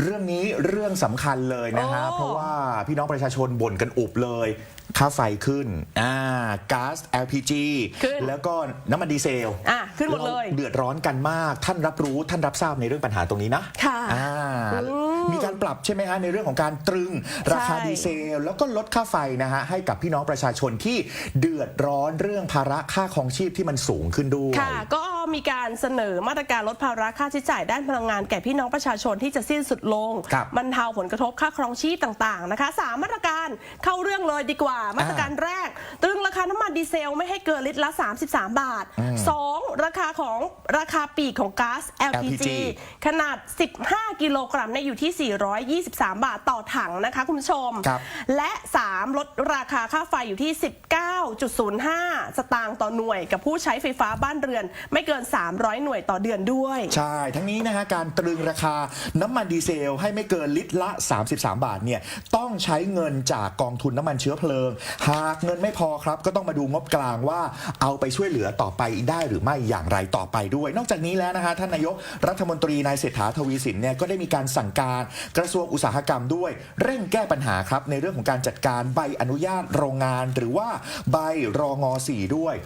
เรื่องนี้เรื่องสำคัญเลยนะฮะ โอ้ เพราะว่าพี่น้องประชาชนบ่นกันอุบเลย ค่าไฟขึ้นอ่าก๊าซ LPG ขึ้นแล้วก็น้ำมันดีเซลอะขึ้นหมดเลยราเดือดร้อนกันมาก ท่านรับรู้ท่านรับทราบในเรื่องปัญหาตรงนี้นะค่ะอ่าอืม มีการปรับใช่ไหมฮะในเรื่องของการตรึงราคาใช่ดีเซล แล้วก็ลดค่าไฟนะฮะให้กับพี่น้องประชาชนที่เดือดร้อนเรื่องภาระค่าครองชีพที่มันสูงขึ้นด้วยค่ะ ก็มีการเสนอมาตรการลดภาระค่าใช้จ่ายด้านพลังงานแก่พี่น้องประชาชนที่จะสิ้นสุดลงครับบรรเทาผลกระทบค่าครองชีพต่างๆนะคะสามมาตรการเข้าเรื่องเลยดีกว่า มาตรการแรก ตรึงราคาน้ำมันดีเซลไม่ให้เกินลิตรละ 33 บาท 2. ราคาของราคาปลีกของก๊าซ LPG, LPG ขนาด 15 กิโลกรัมเนี่ยอยู่ที่423 บาทต่อถังนะคะคุณผู้ชมครับและ 3 ลดราคาค่าไฟอยู่ที่ 9.05 สตางค์ต่อหน่วย กับผู้ใช้ไฟฟ้าบ้านเรือน ไม่เกิน 300 หน่วยต่อเดือนด้วย ใช่ ทั้งนี้นะฮะการตรึงราคาน้ำมันดีเซลให้ไม่เกินลิตรละ 33 บาทเนี่ยต้องใช้เงินจากกองทุนน้ำมันเชื้อเพลิง หากเงินไม่พอครับ ก็ต้องมาดูงบกลางว่าเอาไปช่วยเหลือต่อไปได้หรือไม่อย่างไรต่อไปด้วย นอกจากนี้แล้วนะฮะท่านนายกรัฐมนตรีนายเศรษฐาทวีสินเนี่ยก็ได้มีการสั่งการกระทรวงอุตสาหกรรมด้วย เร่งแก้ปัญหาครับในเรื่องของการจัดการใบอนุญาตโรงงาน หรือว่าใบรองอ4ด้วย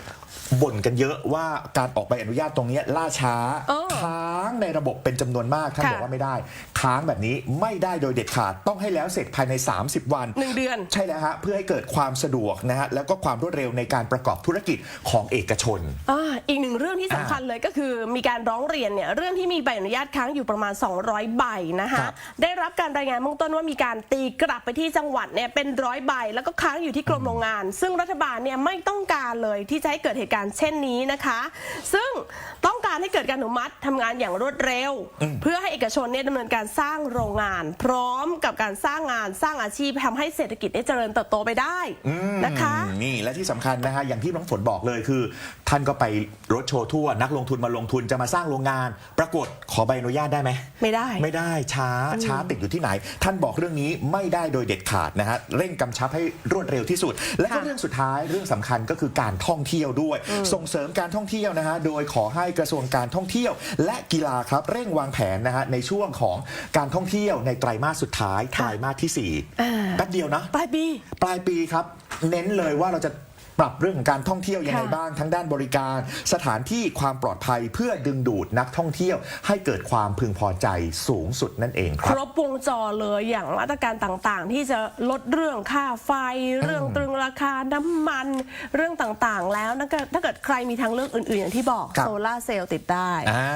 บ่นกันเยอะว่าการออกใบอนุญาตตรงเนี้ยล่าช้า เออค้างในระบบเป็นจำนวนมากท่านค่ะ บอกว่าไม่ได้ ค้างแบบนี้ไม่ได้โดยเด็ดขาดต้องให้แล้วเสร็จภายใน 30 วัน หนึ่งเดือน ใช่แล้วฮะเพื่อให้เกิดความสะดวกนะฮะแล้วก็ความรวดเร็วในการประกอบธุรกิจของเอกชน อ่าอีกหนึ่งเรื่องที่สำคัญเลยก็คือมีการร้องเรียนเนี่ยเรื่องที่มีใบอนุญาตค้างอยู่ประมาณ 200 ใบนะคะครับได้รับการรายงานเบื้องต้นว่ามีการตีกลับไปที่จังหวัดเนี่ยเป็นร้อยใบ แล้วก็ค้างอยู่ที่กรมโรงงาน ซึ่งรัฐบาลเนี่ยไม่ต้องการเลยที่จะให้เกิดเหตุการณ์เช่นนี้นะคะ ซึ่งต้องการให้เกิดการอนุมัติทำงานอย่างรวดเร็ว เพื่อให้เอกชนเนี่ยดำเนินการสร้างโรงงาน พร้อมกับการสร้างงานสร้างอาชีพทำให้เศรษฐกิจได้เจริญเติบโตไปได้นะคะอืมนี่และที่สำคัญนะฮะอย่างที่น้องฝนบอกเลยคือ ท่านก็ไปรถโชว์ทั่ว นักลงทุนมาลงทุนจะมาสร้างโรงงาน ปรากฏขอใบอนุญาตได้ไหมไม่ได้ไม่ได้ช้าช้าติดอยู่ที่ไหน ท่านบอกเรื่องนี้ไม่ได้โดยเด็ดขาดนะฮะเร่งกำชับให้รวดเร็วที่สุด และก็ค่ะเรื่องสุดท้ายเรื่องสำคัญก็คือการท่องเที่ยวด้วย ส่งเสริมการท่องเที่ยวนะฮะโดยขอให้กระทรวงการท่องเที่ยว และกีฬาครับเร่งวางแผนนะฮะในช่วงของการท่องเที่ยวในไตรมาสสุดท้ายไตรมาสที่สี่อ่าแป๊บเดียวนะปลายปีปลายปีครับ เน้นเลยว่าเราจะ ปรับเรื่องของการท่องเที่ยวยังไงค่ะบ้างทั้งด้านบริการ สถานที่ความปลอดภัยเพื่อดึงดูดนักท่องเที่ยว ให้เกิดความพึงพอใจสูงสุดนั่นเองคครับ รบวงจรเลยอย่างมาตรการต่างๆ ที่จะลดเรื่องค่าไฟ เรื่องตรึงราคาน้ำมันเรื่องต่างๆ แล้วนะถ้าเกิดใครมีทางเลือกอื่นๆ อย่างที่บอกครับโซลาร์เซลล์ติดได้ อ่า